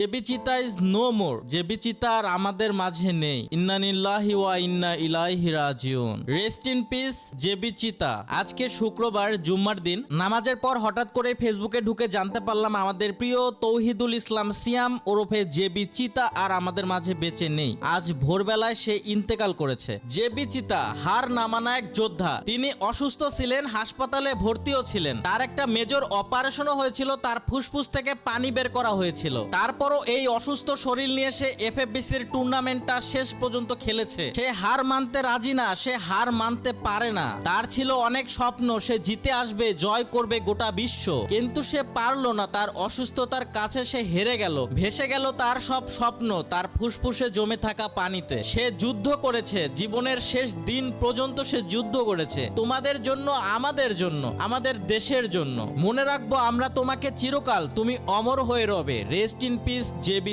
Is no more আর আমাদের মাঝে নেই। ইন্নানিল্লাহি ওয়া ইন্না ইলাইহি রাজিউন। রেস্ট ইন পিস আজকে শুক্রবার, জুম্মার দিন। নামাজের পর হঠাৎ করে ফেসবুকে ঢুকে জানতে পারলাম আমাদের প্রিয় তৌহিদুল ইসলাম সিয়াম ওরফে জেবি চিতা আর আমাদের মাঝে বেঁচে নেই। আজ ভোরবেলায় সে ইন্তেকাল করেছে। জেবি চিতা হার নামানা এক যোদ্ধা। তিনি অসুস্থ ছিলেন, হাসপাতালে ভর্তিও ছিলেন। তার একটা মেজর অপারেশনও হয়েছিল, তার ফুসফুস থেকে পানি বের করা হয়েছিল। তারপরও এই অসুস্থ শরীর নিয়ে সে এফএফবিসির টুর্নামেন্টটা শেষ পর্যন্ত খেলেছে। সে হার মানতে রাজি না, সে হার মানতে পারে না। তার ছিল অনেক স্বপ্ন, সে জিতে আসবে, জয় করবে গোটা বিশ্ব। কিন্তু সে পারল না, তার অসুস্থতার কাছে সে হেরে গেল। ভেসে গেল তার সব স্বপ্ন, তার ফুসফুসে জমে থাকা পানিতে। সে যুদ্ধ করেছে, জীবনের শেষ দিন পর্যন্ত সে যুদ্ধ করেছে। তোমাদের জন্য, আমাদের জন্য, আমাদের দেশের জন্য। মনে রাখব, আমরা তোমাকে চিরকাল, তুমি অমর হয়ে রবে। Rest in peace please JB